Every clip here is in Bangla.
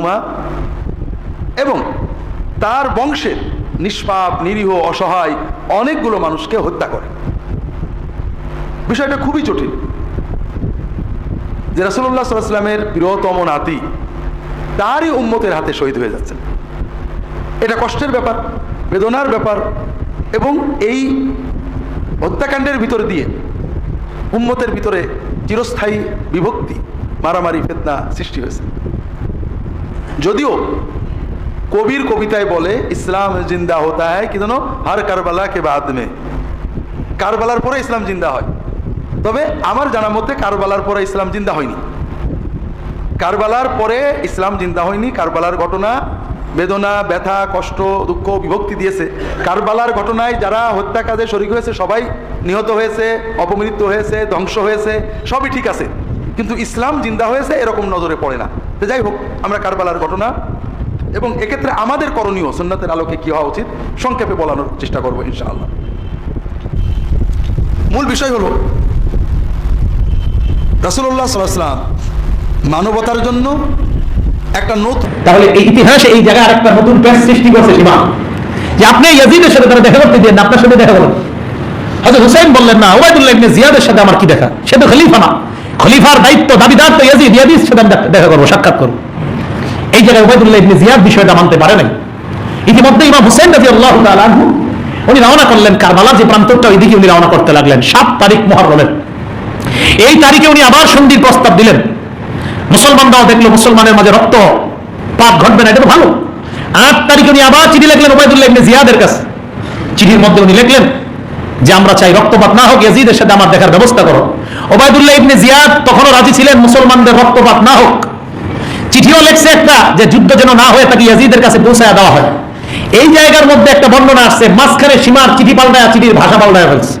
আনহুমা এবং তার বংশের নিষ্পাপ, নিরীহ, অসহায় অনেকগুলো মানুষকে হত্যা করে। বিষয়টা খুবই জটিল। যে রাসুল্লাহ সাল্লামের বৃহত্তম নাতি তারই উম্মতের হাতে শহীদ হয়ে যাচ্ছেন। এটা কষ্টের ব্যাপার, বেদনার ব্যাপার এবং এই হত্যাকাণ্ডের ভিতর দিয়ে উম্মতের ভিতরে চিরস্থায়ী বিভক্তি, মারামারি, ফেতনা সৃষ্টি হয়েছে। যদিও কবির কবিতায় বলে, ইসলাম জিন্দা হতা হয় কি জানো হার কারবালা কে বাদ মে। কারবালার পরে ইসলাম জিন্দা হয়। তবে আমার জানা মতে কারবালার পরে ইসলাম জিন্দা হয়নি। কারবালার পরে ইসলাম জিন্দা হয়নি, কারবালার ঘটনা বেদনা, ব্যথা, কষ্ট, দুঃখ, বিভক্তি দিয়েছে। কারবালার ঘটনায় যারা হত্যা কাজে শরিক হয়েছে, সবাই নিহত হয়েছে, অপমৃত্যু হয়েছে, ধ্বংস হয়েছে, সবই ঠিক আছে। কিন্তু ইসলাম জিন্দা হয়েছে, এরকম নজরে পড়ে না। তো যাই হোক, আমরা কারবালার ঘটনা এবং এক্ষেত্রে আমাদের করণীয় সুন্নতের আলোকে কি হওয়া উচিত, সংক্ষেপে বলানোর চেষ্টা করব ইনশাআল্লাহ। মূল বিষয় হলো রাসুল্লাহ সাল্লাম মানবতার জন্য একটা নতুন তাহলে এই ইতিহাসে এই জায়গায় আরেকটা নতুন প্যাচ সৃষ্টি করছে সীমা যে আপনি ইয়াজিদের সাথে তারা দেখা করতে দিয়ে আপনার সাথে দেখা করেন হয়তো হুসাইন বললেন, না ওবায়দুল্লাহ ইবনে জিয়াদের সাথে আমার কি দেখা? সে তো খলিফা না। খলিফার দায়িত্ব দাবিদার তো ইয়াজিদ ইয়াজিদের সাথে আমি দেখা করব, সাক্ষাৎ করব। এই জায়গায় ওবায়দুল্লাহ ইবনে জিয়াদ বিষয়টা মানতে পারে নাই। ইতিমধ্যে ইমাম হুসেন রাজি আল্লাহ আনহু, উনি রওনা করলেন কারবালা যে প্রান্তরটা, ওইদিকে উনি রওনা করতে লাগলেন, সাত তারিখ মহরমের এই তারিখে উনি আবার সন্ধির প্রস্তাব দিলেন। মুসলমানরাও দেখল মুসলমানের মাঝে রক্ত পাপ ঘটবে না, এটা তো ভালো। আট তারিখে উনি আবার চিঠি লিখলেন ওবায়দুল্লাহ ইবনে জিয়াদের কাছে। চিঠির মধ্যে উনি লিখলেন যে আমরা চাই রক্তপাত না হোক, ইয়াজিদের সাথে আমার দেখার ব্যবস্থা করো। ওবায়দুল্লাহ ইবনে জিয়াদ তখনও রাজি ছিলেন মুসলমানদের রক্তপাত না হোক। চিঠিও লেখছে একটা, যে যুদ্ধ যেন না হয়ে তাকে ইয়াজিদের কাছে পৌঁছায় দেওয়া হয়। এই জায়গার মধ্যে একটা বর্ণনা আসছে, মাঝখানে সীমার চিঠি পাল্টায় চিঠির ভাষা পাল্টায় ফেলছে।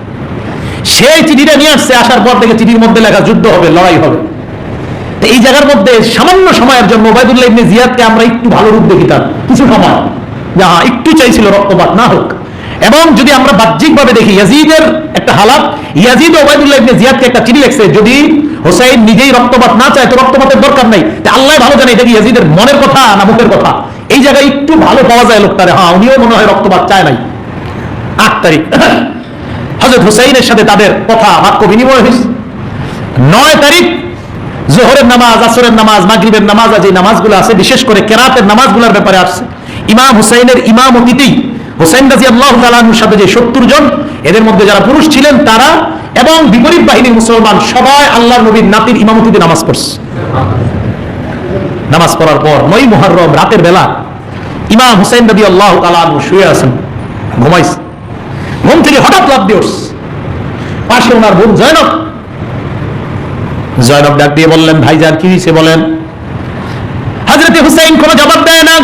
সেই চিঠিটা নিয়ে আসছে, আসার পর থেকে চিঠির মধ্যে লেখা, যুদ্ধ হবে, লড়াই হবে। তো এই জায়গার মধ্যে সামান্য সময়ের জন্য ওবায়দুল্লাহ ইবনে জিয়াদকে আমরা একটু ভালো রূপ দেখিতাম কিছু সময়। যা একটু চাইছিল রক্তপাত না হোক। এবং যদি আমরা বাহ্যিকভাবে দেখি, ইয়াজিদের একটা হালাত, ইয়াজিদ ওবায়দুল্লাহ ইবনে জিয়াদকে একটা চিঠি লিখছে, যদি হোসাইন নিজেই রক্তপাত না চায়, তো রক্তপাতের দরকার নাই। আল্লাহ ভালো জানে, এটা কি ইয়াজিদের মনের কথা না মুখের কথা? এই জায়গায় একটু ভালো পাওয়া যায় লোকটারে। হ্যাঁ উনিও মনে হয় রক্তপাত চায় নাই। আট তারিখ। হজরত হুসাইনের সাথে তাদের কথা, বাক্য বিনিময় হয়েছে। নয় তারিখ, জোহরের নামাজ, আসরের নামাজ, মাগরিবের নামাজ যে নামাজগুলো আছে, বিশেষ করে কেরাতের নামাজগুলোর ব্যাপারে আসছে। ইমাম হুসাইনের ইমাম হুসাইন রাজি আল্লাহ তালাহুর সাথে যে সত্তর জন, এদের মধ্যে যারা পুরুষ ছিলেন, তারা এবং বিপরীত বাহিনীর মুসলমান সবাই আল্লাহ নবীর নাতির ইমামতিতে নামাজ পড়ছে। নামাজ পড়ার পর নয় মুহররম, রাতের বেলা ইমাম হুসাইন রাজি আল্লাহ তালাহু শুয়ে আছেন, ঘুমাইছে। ঘুম থেকে হঠাৎ লাভ দিয়ে উঠছে। পাশে ওনার বোন জয়নব। জয়নব ডাক দিয়ে বললেন, ভাইজান, কি হয়েছে বলেন? হাজরতে হুসাইন কোনো জবাব দেয় না।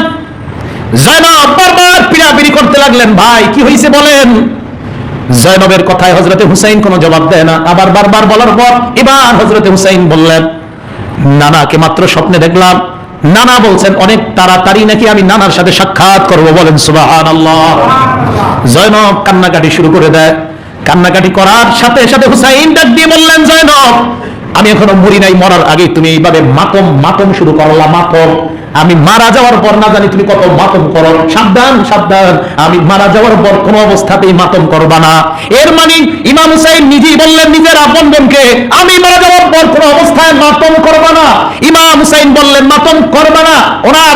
জয়নব বারবার পিড়াপিড়ি করতে লাগলেন, ভাই, কি হয়েছে বলেন? জয়নবের কথায় হজরতে হুসাইন কোনো জবাব দেয় না। আবার বারবার বলার পর এবার হজরতে হুসাইন বললেন, নানাকে মাত্র স্বপ্নে দেখলাম। নানা বলছেন, অনেক তাড়াতাড়ি নাকি আমি নানার সাথে সাক্ষাৎ করব? বলেন সুবাহান আল্লাহ জয়নব কান্নাকাটি শুরু করে দেয়। কান্নাকাটি করার সাথে সাথে হুসাইন ডাক দিয়ে বললেন, জয়নব আমি এখনও মরি নাই, মরার আগে তুমি এইভাবে মাতম মাতম শুরু করলা, মাতম। আমি মারা যাওয়ার পর না জানি তুমি কত মাতম করো। সাবধান সাবধান। আমি মারা যাওয়ার পর কোন অবস্থাতেই মাতম করবা না। এর মানে ইমাম হুসাইন নিজেই বললেন নিজের আপন বোনকে আমি মারা যাওয়ার পর কোন অবস্থায় মাতম করবা না। ইমাম হুসাইন বললেন, মাতম করবা না। ওনার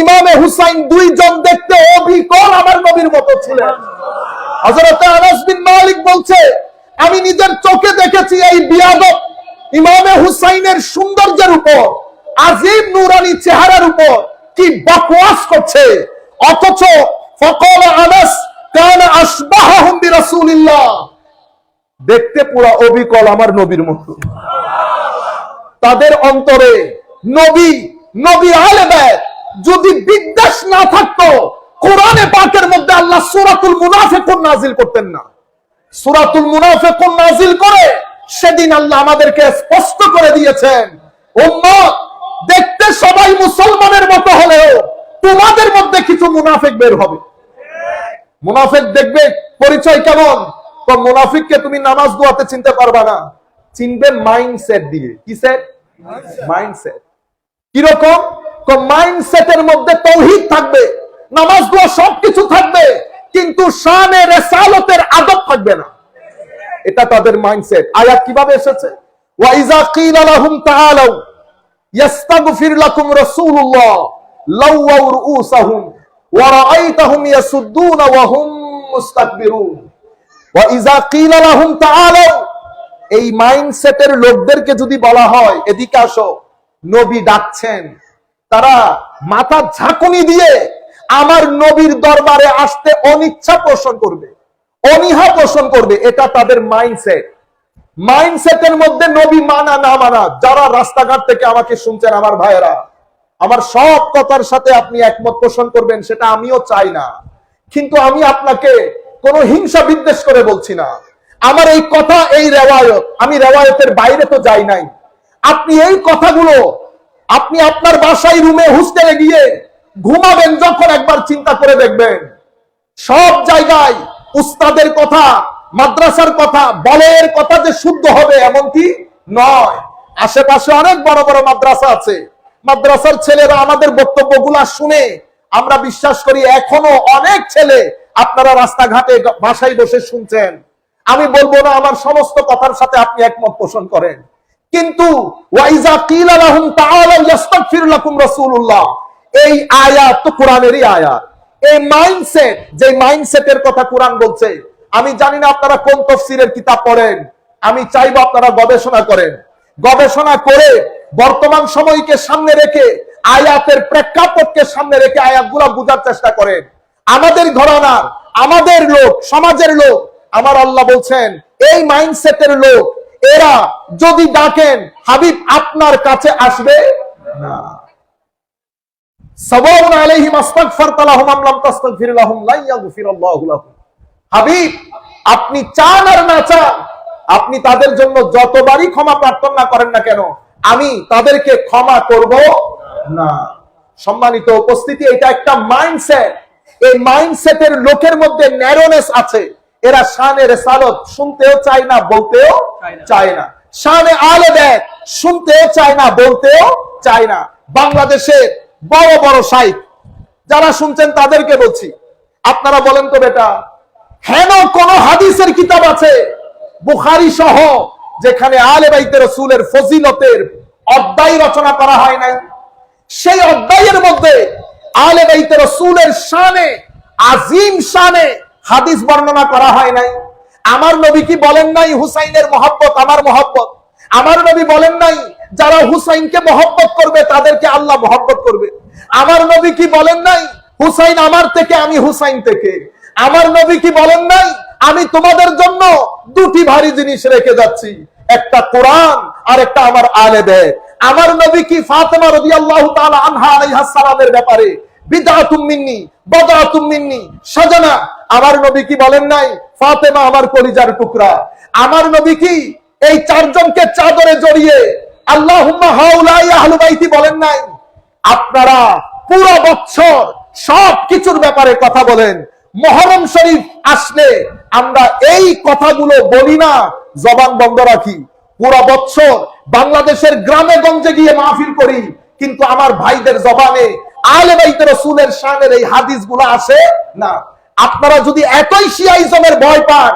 ইমামে হুসাইন দুইজন দেখতে অবিকল আমার নবীর মতো ছিলেন। হযরত আনাস বিন মালিক বলছে, আমি নিজের চোখে দেখেছি এই বিয়াদব ইমামে হুসাইনের সৌন্দর্যের উপর, আজিম নুরানি চেহারার উপর কি বকওয়াস করছে। অথচ ফকল আনাস কান আসবাহুম বিরাসূলিল্লাহ। দেখতে পুরো অবিকল আমার নবীর মতো। তাদের অন্তরে নবী নবী আলে যদি বিদ্বেষ না থাকতো, কোরআনে পাকের মধ্যে আল্লাহ সূরাতুল মুনাফিকুন নাজিল করতেন না। সূরাতুল মুনাফিকুন নাজিল করে সেদিন আল্লাহ আমাদেরকে স্পষ্ট করে দিয়েছেন, উম্মত, দেখতে সবাই মুসলমানের মতো হলেও তোমাদের মধ্যে কিছু মুনাফিক বের হবে। মুনাফিক দেখবে, পরিচয় কেমন? তো মুনাফিককে তুমি নামাজ দোয়াতে চিনতে পারবা না। চিনবে মাইন্ডসেট দিয়ে। কি সেট মাইন্ডসেট। কীরকম? মাইন্ডসেটের মধ্যে তৌহিদ থাকবে সবকিছু থাকবে, কিন্তু শানে রেসালতের আদব থাকবে না। এটা তাদের মাইন্ডসেট আয়াত কীভাবে এসেছে? ওয়াইজা কিলা ইয়াস্তাগফির লাকুম রাসূলুল্লাহ লাওয়াউ ওয়া রাআইতাহুম ওয়া হুম মুস্তাকবিরুন। ওয়া ইজা কিলা এই মাইন্ডসেটের লোকদেরকে যদি বলা হয়, এদিকে আসো, নবী ডাকছেন। তারা মাথা ঝাঁকুনি দিয়ে আমার নবীর দরবারে আসতে অনিচ্ছা পোষণ করবে, অনীহা পোষণ করবে। এটা তাদের মাইন্ডসেট মাইন্ডসেটের মধ্যে নবী মানা, না মানা, যারা রাস্তাঘাট থেকে আমাকে শুনছেন আমার ভাইয়েরা, আমার সব কথার সাথে আপনি একমত পোষণ করবেন, সেটা আমিও চাই না। কিন্তু আমি আপনাকে কোনো হিংসা বিদ্বেষ করে বলছি না। আমার এই কথা এই রেওয়ায়ত, আমি রেওয়ায়তের বাইরে তো যাই নাই। আপনি এই কথাগুলো আপনি আপনার বাসায় রুমে হোস্টেলে গিয়ে ঘুমাবেন যখন একবার চিন্তা করে দেখবেন। সব জায়গায় উস্তাদের কথা, মাদ্রাসার কথা, বলের কথা যে শুদ্ধ হবে এমন কি নয়। আশেপাশে অনেক বড় বড় মাদ্রাসা আছে। মাদ্রাসার ছেলেরা আমাদের বক্তব্যগুলা শুনে আমরা বিশ্বাস করি এখনও অনেক ছেলে আপনারা রাস্তাঘাটে বাসায় বসে শুনছেন। আমি বলব না আমার সমস্ত কথার সাথে আপনি একমত পোষণ করেন। কিন্তু এই আয়াত তো কোরআনেরই আয়াত। এই মাইন্ডসেট, যে মাইন্ডসেটের কথা কোরআন বলছে, আমি জানি না আপনারা কোন তফসিরের কিতাব পড়েন, আমি চাইব আপনারা গবেষণা করেন। গবেষণা করে বর্তমান সময়কে সামনে রেখে, আয়াতের প্রেক্ষাপটকে সামনে রেখে আয়াতগুলা বোঝার চেষ্টা করেন। আমাদের ঘরানার, আমাদের লোক, সমাজের লোক, আমার আল্লাহ বলছেন, এই মাইন্ডসেটের লোক এরা যদি ডাকেন, হাবিব আপনার কাছে আসবে? হাবিব, আপনি চান আর না চান, আপনি তাদের জন্য যতবারই ক্ষমা প্রার্থনা করেন না কেন, আমি তাদেরকে ক্ষমা করব না। সম্মানিত উপস্থিতি, এটা একটা মাইন্ডসেট। এই মাইন্ডসেটের লোকের মধ্যে ন্যারোনেস আছে। এরা শানে সালত শুনতেও চায় না, বলতেও চায় না। শানে আলে দেয় শুনতেও চায় না, বলতেও চায় না। বাংলাদেশের বড় বড় সাইট যারা শুনছেন তাদেরকে বলছি, আপনারা বলেন তো বেটা, হেন কোন হাদিসের কিতাব আছে, বুখারি সহ, যেখানে আলে বাইতে রসুলের ফজিলতের অধ্যায় রচনা করা হয় নাই? সেই অধ্যায়ের মধ্যে আলে বাইতে রসুলের শানে, আজিম শানে হাদিস বর্ণনা করা হয় নাই? আমার নবী কি বলেন নাই হুসাইনের মহব্বত, আমার মহব্বত? আমার নবী বলেন নাই, যারা হুসাইনকে মহব্বত করবে, তাদেরকে আল্লাহ মহব্বত করবে। আমার নবী কি বলেন নাই, হুসাইন আমার থেকে, আমি হুসাইন থেকে? আমার নবী কি বলেন নাই, আমি তোমাদের জন্য দুটি ভারী জিনিস রেখে যাচ্ছি। একটা কোরআন, আর একটা আমার আলে দেয় আমার নবী কি ফাতেমা রাদিয়াল্লাহু তাআলা আনহা আলাইহাস সালামের ব্যাপারে বিদআতুম মিন্নি, বাদআতুম মিন্নি, সাজানা আমার নবী কি বলেন নাই? ফাতেমা আমার কলিজার টুকরা। আমার নবী কি এই চারজনকে চাদরে জড়িয়ে হাউলাই বলেন নাই? আপনারা পুরো বছর সব কিছুর ব্যাপারে কথা বলেন। মহরম শরীফ আসলে আমরা এই কথাগুলো বলি না, জবান বন্ধ রাখি। পুরো বছর বাংলাদেশের গ্রামে গঞ্জে গিয়ে মাহফিল করি, কিন্তু আমার ভাইদের জবানে আলে বাইতে রসুলের শানের এই হাদিসগুলো আসে না। আপনারা যদি এতই শিয়াইজমের ভয় পান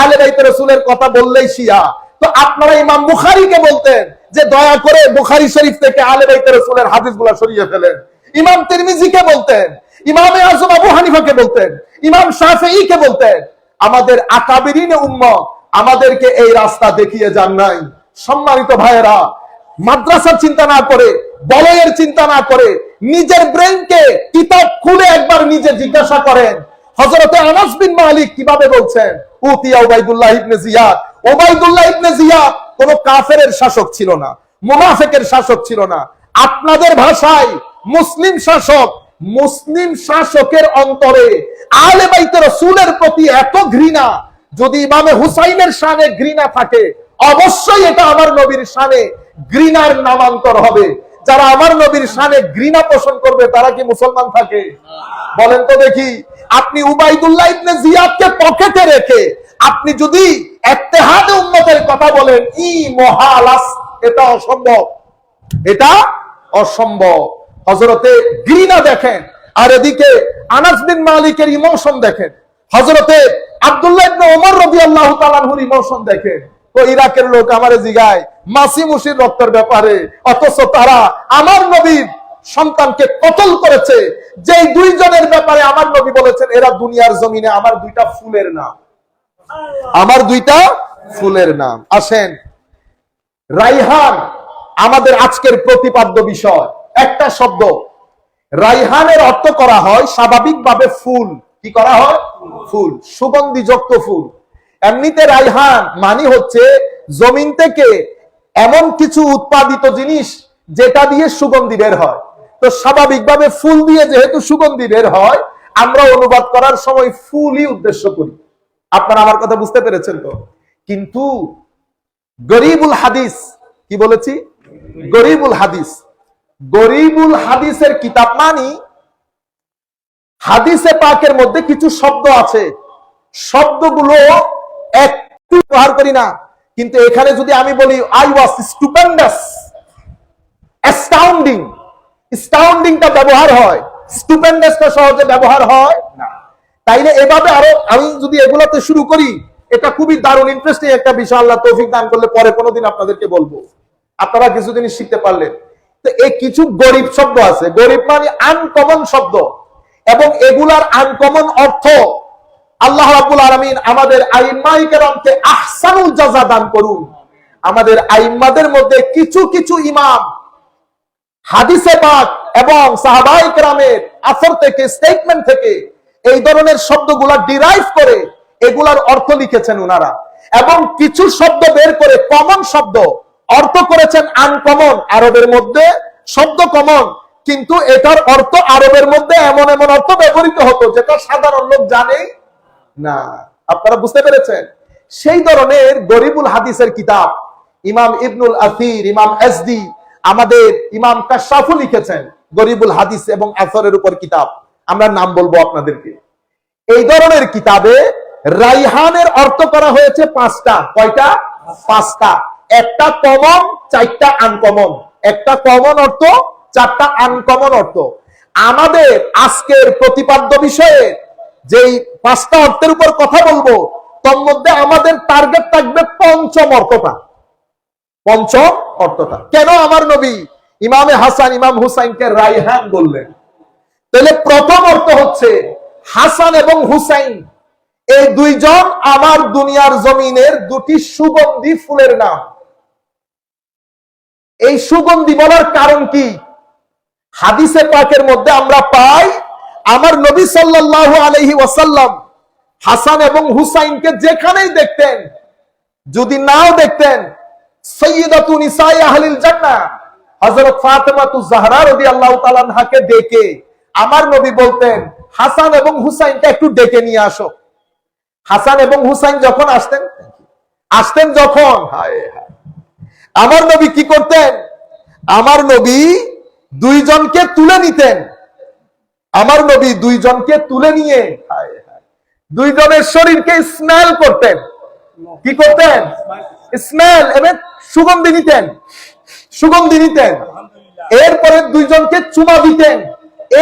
আলে বাইতে রসুলের কথা বললেই শিয়া। তো আপনারা ইমাম বুখারীকে বলতেন যে দয়া করে বুখারী শরীফ থেকে আলে বাইতে রসুলের হাদিসগুলো সরিয়ে ফেলেন। ইমাম তিরমিজিকে বলতেন, ইমামে আজম আবু হানিফাকে বলতেন, ইমাম শাফেঈকে বলতেন, আমাদের আকাবিরিনে উম্মত আমাদেরকে এই রাস্তা দেখিয়ে যান নাই। সম্মানিত ভাইয়েরা, মাদ্রাসার চিন্তা না করে, বলয়ের চিন্তা না করে, নিজের ব্রেনকে কিতাব খুলে একবার নিজে জিজ্ঞাসা করেন হযরতে আনাস বিন মালিক কীভাবে বলছেন? উতিয়া ওবাইদুল্লাহ ইবনে জিয়াদ। ওবাইদুল্লাহ ইবনে জিয়াদ কোন কাফেরের শাসক ছিল না, মুনাফিকের শাসক ছিল না। আপনাদের ভাষায় মুসলিম শাসক, মুসলিম শাসকের অন্তরে আলে বাইতে রসুলের প্রতি এত ঘৃণা, যদি ইমামে হুসাইনের শানে ঘৃণা থাকে, অবশ্যই এটা আমার নবীর শানে ঘৃণার নামান্তর হবে। যারা আমার নবীর শানে ঘৃণা পোষণ করবে, তারা কি মুসলমান থাকে? বলেন তো দেখি, আপনি উবাইদুল্লাহ ইবনে জিয়াদকে পকেটে রেখে, আপনি যদি ইত্তেহাদে উম্মতের কথা বলেন, ই মহালাস, এটা অসম্ভব। এটা অসম্ভব। হজরতে ঘৃণা দেখেন, আর এদিকে আনাস বিন মালিকের ইমোশন দেখেন। হজরতে আব্দুল্লাহ ইবনে ওমর রাদিয়াল্লাহু তাআলার ইমোশন দেখেন। ইরাকের লোক আমারে জিগায়। মাসি মুসির রক্তের ব্যাপারে। অথচ তারা আমার নবীর সন্তানকে কতল করেছে। যে দুইজনের ব্যাপারে আমার নবী বলেছেন, এরা দুনিয়ার জমিনে আমার দুইটা ফুলের নাম। আমার দুইটা ফুলের নাম। আসেন, রাইহান আমাদের আজকের প্রতিপাদ্য বিষয়। একটা শব্দ, রাইহানের অর্থ করা হয় স্বাভাবিকভাবে ফুল। কি করা হয়? ফুল। সুগন্ধিযুক্ত ফুল। এমনিতে রাইহান মানে হচ্ছে জমিন থেকে এমন কিছু উৎপাদিত জিনিস যেটা দিয়ে সুগন্ধি বের হয়। তো স্বাভাবিকভাবে ফুল দিয়ে যেহেতু সুগন্ধি বের হয়, আমরা অনুবাদ করার সময় ফুলই উদ্দেশ্য করি। আপনারা আমার কথা বুঝতে পেরেছেন তো? কিন্তু গরিবুল হাদিস, কি বলেছি? গরিবুল হাদিস। গরিবুল হাদিসের কিতাব মানি হাদিসে পাকের মধ্যে কিছু শব্দ আছে। শব্দগুলো একটু ব্যবহার করি না, কিন্তু এখানে যদি আমি বলি আই ওয়াজ স্টুপেন্ডাস অ্যাস্টাউন্ডিং স্টাউন্ডিংটা ব্যবহার হয় স্টুপেন্ডাসটা সহজে ব্যবহার হয় না। তাইলে এভাবে আরও আমি যদি এগুলাতে শুরু করি, এটা খুবই দারুণ ইন্টারেস্টিং একটা বিষয়, আল্লাহ তৌফিক দান করলে পরে কোনোদিন আপনাদেরকে বলব। আপনারা কিছু জিনিস শিখতে পারলেন। তো এই কিছু গরিব শব্দ আছে। গরিব মানে আনকমন শব্দ। এবং এগুলার আনকমন অর্থ আল্লাহ রাব্বুল আলামিন আমাদের আইম্মাই কেরামকে আহসানুল জাযা দান করুন। আমাদের আইম্মাদের মধ্যে কিছু কিছু ইমাম হাদিসে পাক এবং সাহাবাই কেরামের আসর থেকে স্টেটমেন্ট থেকে এই ধরনের শব্দগুলা ডিরাইভ করে এগুলার অর্থ লিখেছেন ওনারা এবং কিছু শব্দ বের করে কমন শব্দ, অর্থ করেছেন আনকমন আরবের মধ্যে শব্দ কমন কিন্তু এটার অর্থ আরবের মধ্যে এমন এমন অর্থ ব্যবহৃত হতো যেটা সাধারণ লোক জানে না। আপনারা বুঝতে পেরেছেন? সেই ধরনের গরিবুল হাদিসের কিতাব ইমাম ইবনুল আসির ইমাম এসদি, আমাদের ইমাম কাশাফু লিখেছেন, গরিবুল হাদিস এবং আসরের উপর কিতাব। আমরা নাম বলব আপনাদেরকে। এই ধরনের কিতাবে রাইহানের অর্থ করা হয়েছে পাঁচটা। কয়টা? পাঁচটা। একটা কমন চারটা আনকমন একটা কমন অর্থ, চারটা আনকমন অর্থ। আমাদের আজকের প্রতিপাদ্য বিষয়ে যেই পাঁচটা অর্থের উপর কথা বলব, তোর মধ্যে আমাদের টার্গেট থাকবে পঞ্চম অর্থটা। পঞ্চম অর্থটা। কেন আমার নবী ইমামে হাসান, ইমাম হুসাইনকে রাইহান বললেন? তাহলে প্রথম অর্থ হচ্ছে হাসান এবং হুসাইন। এই দুইজন আমার দুনিয়ার জমিনের দুটি সুগন্ধি ফুলের নাম। এই সুগন্ধি বলার কারণ কি? হাদিসে পাকের মধ্যে আমরা পাই আমার নবী সাল্লাল্লাহু আলাইহি ওয়াসাল্লাম হাসান এবং হুসাইনকে যেখানেই দেখতেন, যদি নাও দেখতেন হযরত ফাতেমাতু জাহরা রাদিয়াল্লাহু তাআলা আনহাকে ডেকে আমার নবী বলতেন, হাসান এবং হুসাইনকে একটু ডেকে নিয়ে আসো। হাসান এবং হুসাইন যখন আসতেন আসতেন যখন আমার নবী কি করতেন? আমার নবী দুইজনকে তুলে নিতেন। আমার নবী দুইজনকে তুলে নিয়ে দুইজনের শরীরকে স্মেল করতেন। কি করতেন? স্মেল এবং সুগন্ধি নিতেন। সুগন্ধি নিতেন। এরপরে দুইজনকে চুমা দিতেন।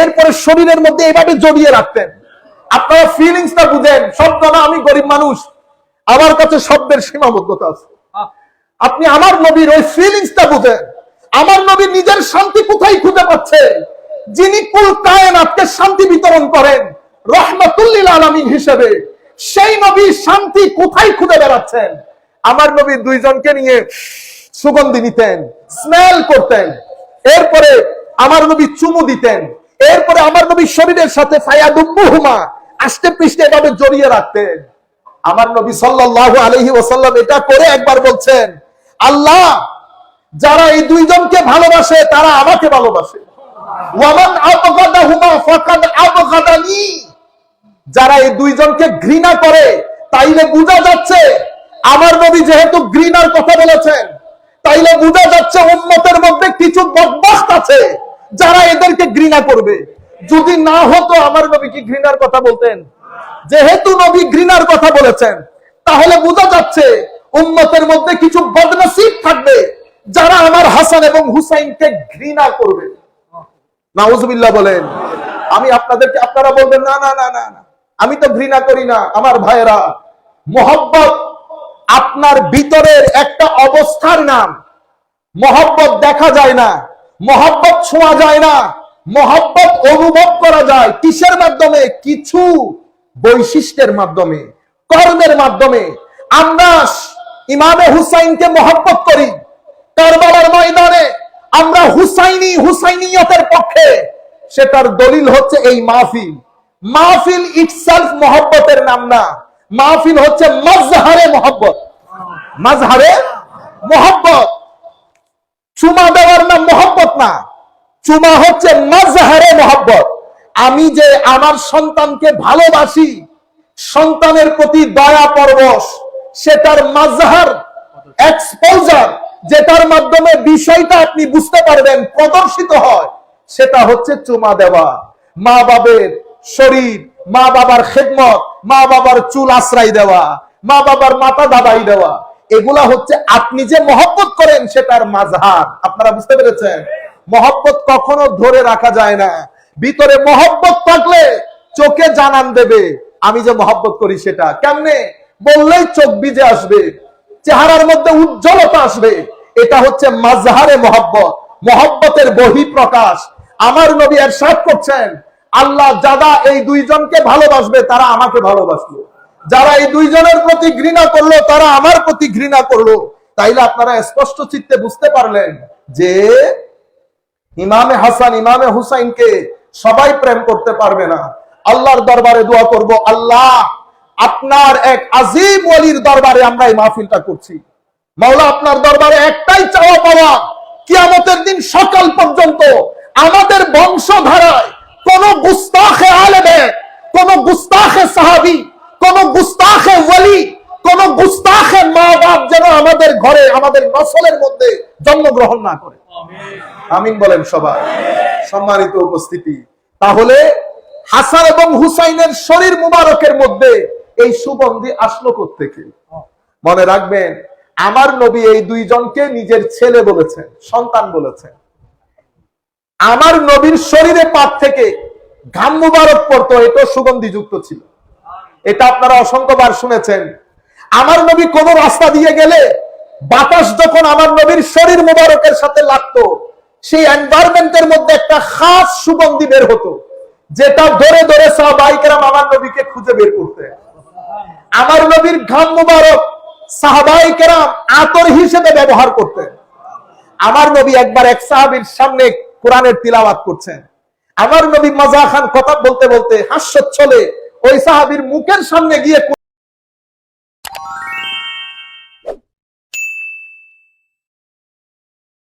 এরপরে শরীরের মধ্যে এভাবে জড়িয়ে রাখতেন। আপনারা ফিলিংসটা বুঝেন। সব জানা আমি গরিব মানুষ। আমার কাছে শব্দের সীমাবদ্ধতা আছে। আপনি আমার নবীর ওই ফিলিংসটা বুঝেন। আমার নবী নিজের শান্তি কোথায় খুঁজে পাচ্ছে? যিনি কুল কায়নাতকে শান্তি বিতরণ করেন, রহমাতুল্লিল আলামিন হিসেবে, সেই নবী শান্তি কোথায় খুঁজে বেড়াচ্ছেন? আমার নবী দুইজনকে নিয়ে সুগন্ধি নিতেন, স্মেল করতেন, এরপরে আমার নবী চুমু দিতেন, এরপরে আমার নবী শরীরের সাথে ফায়াদুম্মুহুমা, আষ্টে পৃষ্ঠে এভাবে জড়িয়ে রাখতেন। আমার নবী সাল্লাল্লাহু আলাইহি ওয়াসাল্লাম এটা করে একবার বলছেন, আল্লাহ, যারা এই দুইজনকে ভালোবাসে, তারা আমাকে ভালোবাসে। ওয়ামান আবগাদাহুমা ফাকাদ আবগাদানি। যারা এই দুইজনকে ঘৃণা করে, তাইলে বোঝা যাচ্ছে আমার নবী যেহেতু ঘৃণার কথা বলেছেন, তাইলে বোঝা যাচ্ছে উন্মতের মধ্যে কিছু বদবাস্ত আছে যারা এদেরকে ঘৃণা করবে। যদি না হতো আমার নবী কি ঘৃণার কথা বলতেন? যেহেতু নবী ঘৃণার কথা বলেছেন, তাহলে বোঝা যাচ্ছে উন্মতের মধ্যে কিছু বদনসিব থাকবে যারা আমার হাসান এবং হুসাইনকে ঘৃণা করবে। নাউজুবিল্লাহ বলেন। আমি আপনাদেরকে, আপনারা বলবেন, না না না না আমি তো ঘৃণা করি না, আমার ভাইয়েরা। মোহব্বত আপনার ভিতরের একটা অবস্থার নাম। মহব্বত দেখা যায় না, মহব্বত ছোঁয়া যায় না, মহব্বত অনুভব করা যায় কিসের মাধ্যমে? কিছু বৈশিষ্ট্যের মাধ্যমে, কর্মের মাধ্যমে। আমরা ইমামে হুসাইনকে মহব্বত করি। কারবালার ময়দানে আমরা হুসাইনি হুসাইনিয়তের পক্ষে। সেটার দলিল হচ্ছে এই মাহফিল। মাহফিল ইটসেলফ মহব্বতের নাম না। মাহফিল হচ্ছে মজহারে মহব্বত। মজহারে মহব্বত। চুমা দেওয়ার নাম মহব্বত না। চুমা হচ্ছে মজহারে মহব্বত। আমি যে আমার সন্তানকে ভালোবাসি, সন্তানের প্রতি দয়া পরবশ সেটার মাজহার এক্সপোজার যেটার মাধ্যমে বিষয়টা আপনি বুঝতে পারবেন, প্রদর্শিত হয়, সেটা হচ্ছে চুমা দেওয়া। মা বাবের শরীর, মা বাবার খেদমত, মা বাবার চুল আশ্রয় দেওয়া, মা বাবার মাথা দাবাই দেওয়া, এগুলা হচ্ছে আপনি যে মহব্বত করেন, সেটার মাঝহার আপনারা বুঝতে পেরেছেন? মহব্বত কখনো ধরে রাখা যায় না। ভিতরে মহব্বত থাকলে চোখে জানান দেবে, আমি যে মহব্বত করি সেটা। কেমনে? বললেই চোখ বিজে আসবে। চেহারার মধ্যে উজ্জ্বলতা আসবে। এটা হচ্ছে মাজহারে মহব্বত, মহব্বতের বহি প্রকাশ আমার নবী এর এরশাদ করছেন, আল্লাহ যারা এই দুইজনকে ভালোবাসবে, তারা আমাকে ভালোবাসলো। যারা এই দুইজনের প্রতি ঘৃণা করল, তারা আমার প্রতি ঘৃণা করল। তাইলে আপনারা স্পষ্ট চিত্তে বুঝতে পারলেন যে ইমামে হাসান, ইমামে হুসাইনকে সবাই প্রেম করতে পারবে না। আল্লাহর দরবারে দোয়া করব, আল্লাহ আপনার এক আজিম ওলির দরবারে আমরা এই মাহফিলটা করছি। মাওলা, আপনার দরবারে একটাই চাওয়া পাওয়া, কিয়ামতের দিন সকাল পর্যন্ত আমাদের বংশধারায় কোন গুস্তাখে আলেমে, কোন গুস্তাখে সাহাবি, কোন গুস্তাখে ওয়ালি, কোন গুস্তাখে মা বাপ যেন আমাদের ঘরে, আমাদের নসলের মধ্যে জন্মগ্রহণ না করে। আমিন বলেন সবাই। সম্মানিত উপস্থিতি। তাহলে হাসান এবং হুসাইনের শরীর মুবারকের মধ্যে এই সুগন্ধি আসলো থেকে মনে রাখবেন, আমার নবী এই দুইজনকে নিজের ছেলে বলেছেন, সন্তান বলেছেন। আমার নবীর শরীরে পাপ থেকে ঘাম মুবারক পড়তো এটা সুগন্ধি যুক্ত ছিল। এটা আপনারা অসংখ্যবার শুনেছেন। আমার নবী কোন রাস্তা দিয়ে গেলে বাতাস যখন আমার নবীর শরীর মুবারকের সাথে লাগতো, সেই এনভায়রনমেন্টের মধ্যে একটা খাস সুগন্ধি বের হতো, যেটা ধরে ধরে সাহাবাইকেরাম আমার নবীকে খুঁজে বের করতে আমার নবীর ঘাম মুবারক সাহাবাই কেরাম আতর হিসেবে ব্যবহার করতেন। আমার নবী একবার এক সাহাবির সামনে কোরআনের তিলাওয়াত করছেন। আমার নবী মাজা খান কথা বলতে বলতে হাস্যচ্ছলে ওই সাহাবির মুখের সামনে গিয়ে